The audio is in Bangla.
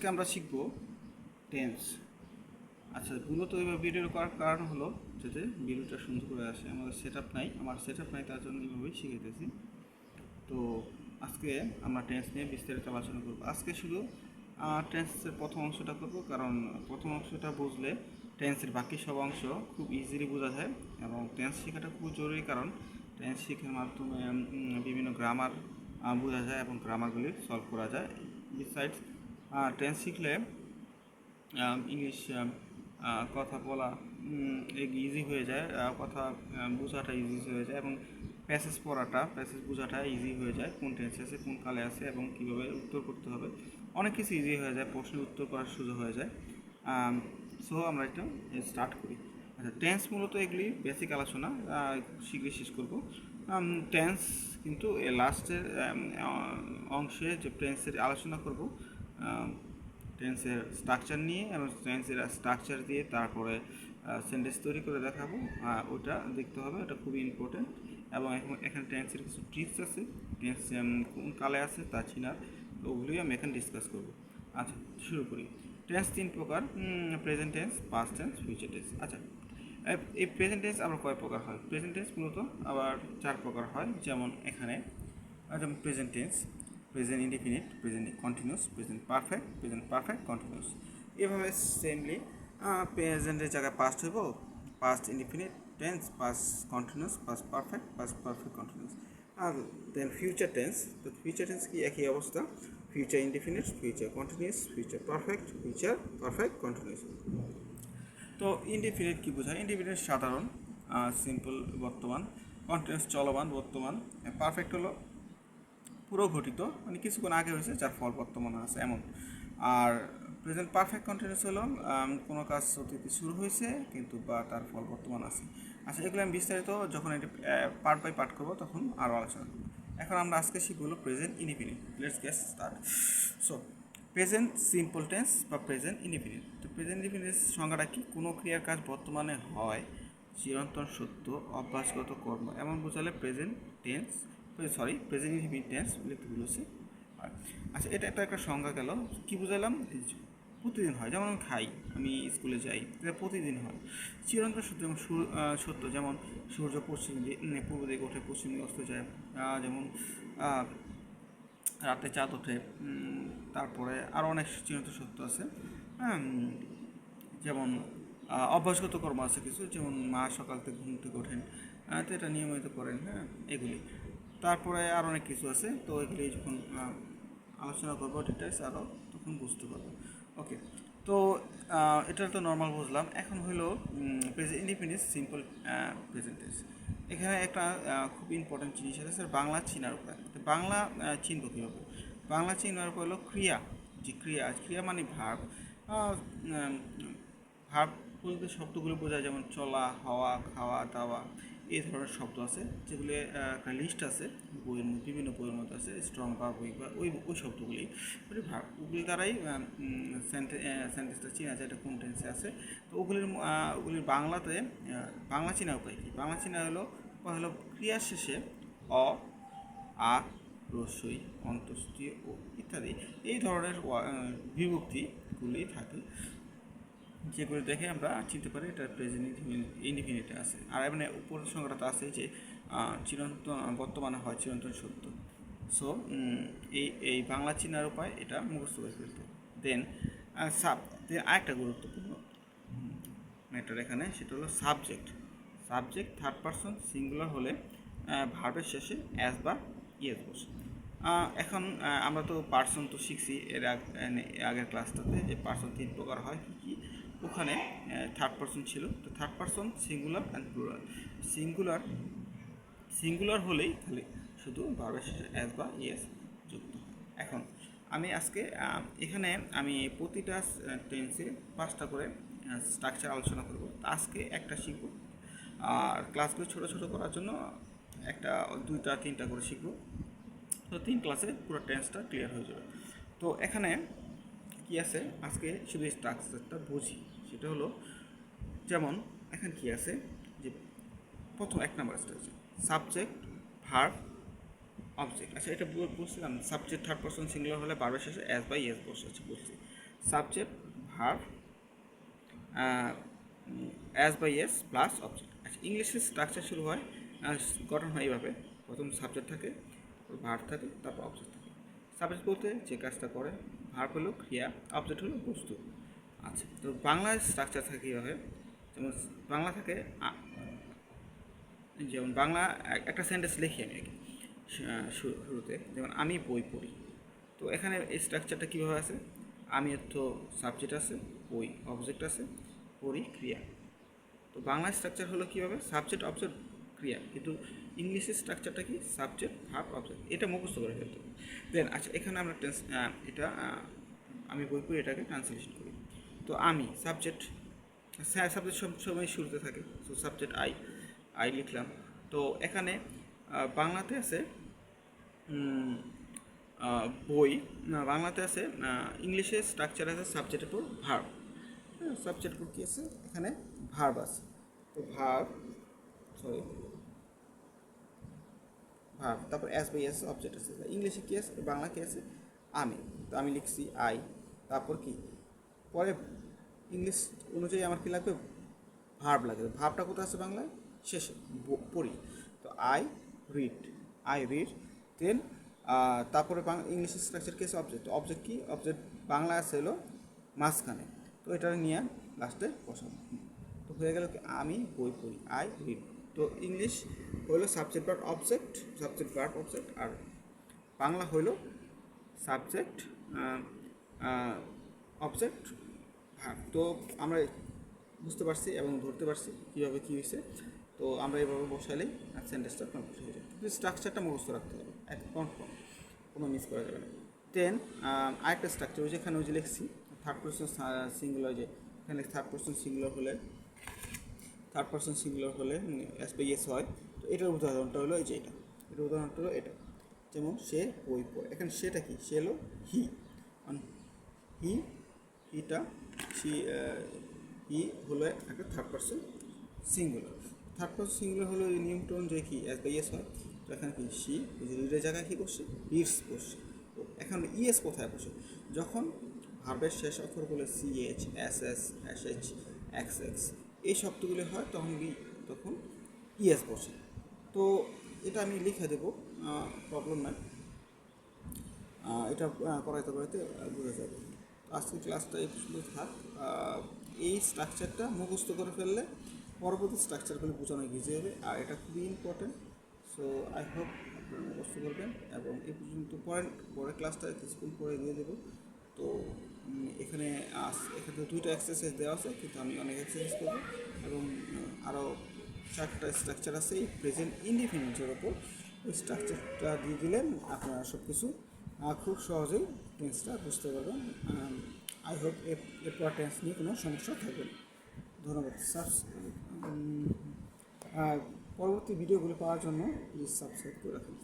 আজকে আমরা শিখব টেন্স আচ্ছা মূলত এইভাবে ভিডিও করার কারণ হলো যাতে ভিডিওটা সুন্দর করে আসে। আমাদের সেট আপ নাই, আমার সেট আপ নাই, তার জন্য এইভাবেই শিখাইতেছি। তো আজকে আমরা টেন্স নিয়ে বিস্তারিত আলোচনা করব। আজকে শুধু টেন্সের প্রথম অংশটা করব, কারণ প্রথম অংশটা বুঝলে টেন্সের বাকি সব অংশ খুব ইজিলি বোঝা যায়, এবং টেন্স শেখাটা খুব জরুরি, কারণ টেন্স শেখার মাধ্যমে বিভিন্ন গ্রামার বোঝা যায় এবং গ্রামারগুলি সলভ করা যায়। বিসাইডস টেন্স শিখলে ইংলিশ কথা বলা ইজি হয়ে যায় কথা বোঝাটা ইজি হয়ে যায় এবং প্যাসেজ পড়াটা প্যাসেজ বোঝাটা ইজি হয়ে যায়, কোন টেন্স আছে, কোন কালে আছে এবং কীভাবে উত্তর করতে হবে। অনেক কিছু ইজি হয়ে যায়, প্রশ্নের উত্তর করার সুযোগ হয়ে যায়। সো আমরা এটা স্টার্ট করি। আচ্ছা টেন্স মূলত এগুলি বেসিক আলোচনা শীঘ্রই শেষ করব। টেন্স কিন্তু লাস্টের অংশে যে টেন্সের আলোচনা করব টেন্সের স্ট্রাকচার নিয়ে এবং টেন্সের স্ট্রাকচার দিয়ে তারপরে সেন্টেন্স তৈরি করে দেখাবো। ওটা দেখতে হবে, ওটা খুবই ইম্পর্টেন্ট এবং এখন এখানে টেন্সের কিছু ট্রিক্স আছে। টেন্স কোন কালে আছে তা চিনার ওগুলোই আমি এখানে ডিসকাস করব। আচ্ছা শুরু করি। টেন্স তিন প্রকার present tense past tense future tense আচ্ছা এই প্রেজেন্ট টেন্স আবার কয় প্রকার হয়? প্রেজেন্ট টেন্স মূলত আবার চার প্রকার হয়। যেমন এখানে যেমন present tense present indefinite present continuous present perfect present perfect continuous এভাবে সেমলি প্রেজেন্টের জায়গায় পাস্ট হইব past indefinite tense past continuous past perfect past perfect continuous আর দেন ফিউচার টেন্স তো ফিউচার টেন্স কি একই অবস্থা? Future indefinite future continuous future perfect future perfect continuous তো ইনডিফিনিট কি বোঝায়? ইনডিফিনিট সাধারণ সিম্পল বর্তমান কন্টিনিউস চলমান বর্তমান পারফেক্ট হলো পুরো ঘটিত মানে কিছুক্ষণ আগে হয়েছে, যার ফল বর্তমানে আছে এমন। আর প্রেজেন্ট পারফেক্ট কন্টিনিউস হলো কোনো কাজ অতীতে শুরু হয়েছে, কিন্তু বা তার ফল বর্তমান আছে। আচ্ছা এগুলো আমি বিস্তারিত যখন এটি পার্ট বাই পার্ট করব, তখন আরও আলোচনা করব। এখন আমরা আজকে শিখব present indefinite let's get start so present simple tense বা প্রেজেন্ট ইনডিফিনিট তো প্রেজেন্ট ইনডিফিনিট সংজ্ঞাটা কি? কোনো ক্রিয়ার কাজ বর্তমানে হয়, চিরন্তন সত্য, অভ্যাসগত কর্ম, এমন বোঝালে present tense sorry present indefinite tense লিখতে হয়। আচ্ছা এটা একটা একটা সংজ্ঞা গেল। কি বুঝালাম প্রতিদিন হয়, যেমন আমি খাই, আমি স্কুলে যাই, এটা প্রতিদিন হয়। চিরন্তন সত্য যেমন সত্য, যেমন সূর্য পশ্চিম দিকে পূর্ব দিকে ওঠে, পশ্চিম দিকে অস্ত যায় যেমন রাতে চাঁদ ওঠে তারপরে আরও অনেক চিরন্তন সত্য আছে। যেমন অভ্যাসগত কর্ম আছে কিছু, যেমন মা সকাল থেকে ঘুম থেকে ওঠেন তো এটা নিয়মিত করেন হ্যাঁ এগুলি। তারপরে আর অনেক কিছু আছে, তো এগুলি যখন আলোচনা করব ডিটেলস আরও তখন বুঝতে পারব। ওকে তো এটা তো নর্মাল বুঝলাম। এখন হলো প্রেজেন্ট ইন্ডিপেন্ডেন্স সিম্পল প্রেজেন্টেন্স এখানে একটা খুব ইম্পর্টেন্ট জিনিস আছে স্যার বাংলা চিনার উপায় বাংলা চিনব কীভাবে? বাংলা চিনার উপায় হলো ক্রিয়া, যে ক্রিয়া ক্রিয়া মানে ভাব। ভাব বলতে শব্দগুলো বোঝায়, যেমন চলা, হওয়া, খাওয়া, দাওয়া। এই ধরনের শব্দ আছে, যেগুলি একটা লিস্ট আছে, বইয়ের বিভিন্ন বইয়ের মধ্যে আছে স্ট্রং বা বই বা ওই ওই শব্দগুলি। ওই ভাব ওগুলি দ্বারাই সেন্টেন্সটা চেনা যায়, এটা কোন টেন্সে আছে। তো ওগুলির ওগুলির বাংলাতে বাংলা চেনা উপায় কি? বাংলা চেনা হলো হলো ক্রিয়ার শেষে অ, আ রসই অন্তস্তীয় ও ইত্যাদি। এই ধরনের বিভক্তিগুলি থাকে। যেগুলো দেখে আমরা চিনতে পারি এটা প্রেজেন্ট ইন্ডিফিনিটে আছে। আর এমনি উপরের সংখ্যাটা আছে যে চিরন্তন, বর্তমানে হয় চিরন্তন সত্য। সো এই এই বাংলা চিনার উপায় এটা মুখস্থ করে ফেলতে। দেন সাব দেন আরেকটা গুরুত্বপূর্ণ ম্যাটার এখানে, সেটা হলো subject subject third person singular হলে ভার্বের শেষে অ্যাজ বা ইয়েস বসে। এখন আমরা তো পার্সন তো শিখছি এর আগের ক্লাসটাতে যে পার্সন তিন প্রকার হয়, কী কী? ওখানে থার্ড পারসন ছিল। তো third person singular and plural singular singular হলেই খালি শুধু ভার্বের শেষে অ্যাজ বা ইয়েস যুক্ত। এখন, আমি আজকে এখানে আমি প্রতিটা টেন্সে পাঁচটা করে স্ট্রাকচার আলোচনা করব। আজকে একটা শিখব। আর ক্লাসগুলো ছোটো ছোটো করার জন্য একটা, দুইটা, তিনটা করে শিখব। তো তিন ক্লাসে পুরো টেন্সটা ক্লিয়ার হয়ে যাবে। তো এখানে কি আছে? আজকে শুধু স্ট্রাকচারটা বুঝি। সেটা হলো, যেমন এখন কি আছে? যে প্রথম এক number structure subject verb object আচ্ছা এটা বলছিলাম সাবজেক্ট থার্ড পারসন সিঙ্গুলার হলে বারবার শেষে অ্যাজ বাই এস বসে আছে বলছি subject verb es by S plus object আচ্ছা ইংলিশের স্ট্রাকচার শুরু হয় গঠন হয় এইভাবে। প্রথম সাবজেক্ট থাকে ভার থাকে, তারপর অবজেক্ট থাকে। সাবজেক্ট বলতে যে কাজটা করে ভার হলো ক্রিয়া অবজেক্ট হলো বস্তু। আচ্ছা তো বাংলার স্ট্রাকচার থাকে কীভাবে? যেমন বাংলা থাকে যেমন বাংলা একটা সেন্টেন্স লিখি আমি আগে শুরুতে। যেমন, আমি বই পড়ি। তো এখানে এই স্ট্রাকচারটা কীভাবে আছে? আমি তো সাবজেক্ট আছে, বই অবজেক্ট আছে, পড়ি ক্রিয়া। তো বাংলা স্ট্রাকচার হলো কীভাবে? সাবজেক্ট অবজেক্ট ক্রিয়া। কিন্তু ইংলিশের স্ট্রাকচারটা কি? সাবজেক্ট ভার্ব অবজেক্ট এটা মুখস্থ করে ফেলতে হবে। দেন আচ্ছা এখানে আমরা এটা আমি বই পড়ি এটাকে ট্রান্সলেশন করি। তো আমি সাবজেক্ট হ্যাঁ সাবজেক্ট সব সময় শুরুতে থাকে। তো সাবজেক্ট আই আই লিখলাম। তো এখানে বাংলাতে আছে বই বাংলাতে আছে ইংলিশে স্ট্রাকচার আছে সাবজেক্টের পর ভার্ব সাবজেক্ট পর কী আছে? এখানে ভার্ব আছে। তো ভার্ব সরি ভার্ব তারপর এস বাই এস অবজেক্ট আছে। ইংলিশে কী আছে? বাংলা কী আছে? আমি। তো আমি লিখছি আই তারপর কি? পরে ইংলিশ অনুযায়ী আমার কী লাগবে? ভার্ব লাগবে। ভার্বটা কোথায় আছে বাংলায়? শেষে পড়ি। তো I read I read then তারপরে বাংলা ইংলিশের স্ট্রাকচার কী আছে? অবজেক্ট অবজেক্ট কি? অবজেক্ট বাংলা আছে হলো মাঝখানে। তো এটা নিয়ে লাস্টে বসাবো। তো হয়ে গেল কি? আমি বই পড়ি। আই রিড তো ইংলিশ হলো subject verb object subject verb object আর বাংলা হলো সাবজেক্ট অবজেক্ট ভার্ব তো আমরা বুঝতে পারছি এবং ধরতে পারছি কীভাবে কী হয়েছে তো আমরা এভাবে বসালেই সেন্টেন্সটা কমপ্লিট হয়ে যায় কিন্তু স্ট্রাকচারটা মুখস্থ রাখতে হবে। এক কনফার্ম কোনো মিস করা যাবে না। দেন আরেকটা স্ট্রাকচার ওই যেখানে ওই যে লিখছি থার্ড পার্সন সিঙ্গুলার যে এখানে থার্ড পার্সন সিঙ্গুলার হলে থার্ড পার্সন সিঙ্গুলার হলে এস বাই এস হয়। তো এটার উদাহরণটা হলো এই যে এটা। এটার উদাহরণটা হলো এটা। যেমন সে বই পড়ে। এখানে সেটা কি? সে হলো হি হি হিটা সি হি হলো একটা third person singular third person singular হলো এই নিয়মটা অনুযায়ী কি? এস বাই এস হয়। তো এখানে কি? সি রিডের জায়গায় কী করছে রিডস তো এখন ইএস কোথায় বসে? যখন ভার্বের শেষ অক্ষর বলে C H S S S H X X এই শব্দগুলো হয় তখন তখন ইএস বসে। তো এটা আমি লিখে দেবো প্রবলেম নাই। এটা করাইতে করাইতে বোঝা যাবে। আজকে ক্লাসটা এই পর্যন্ত থাক। এই স্ট্রাকচারটা মুখস্থ করে ফেললে পরবর্তী স্ট্রাকচারগুলো বোঝানো ইজি হবে আর এটা খুবই ইম্পর্টেন্ট সো আই হোপ আপনারা মুখস্থ করবেন এবং এই পর্যন্ত পরের পরের ক্লাসটা কিছুক্ষণ পরে দিয়ে দেবো। তো এখানে এখানে দুইটা এক্সারসাইজ দেওয়া আছে, কিন্তু আমি অনেক এক্সারসাইজ করব। এবং আরও চারটা স্ট্রাকচার আছে, এই প্রেজেন্ট ইন্ডিপেন্ডেন্সের ওপর। ওই স্ট্রাকচারটা দিয়ে দিলেন, আপনারা সব কিছু খুব সহজেই টেন্সটা বুঝতে পারবেন। আই হোপ এরপর টেন্স নিয়ে কোনো সমস্যা থাকবে না। ধন্যবাদ। পরবর্তী ভিডিওগুলো পাওয়ার জন্য প্লিজ সাবস্ক্রাইব করে রাখুন।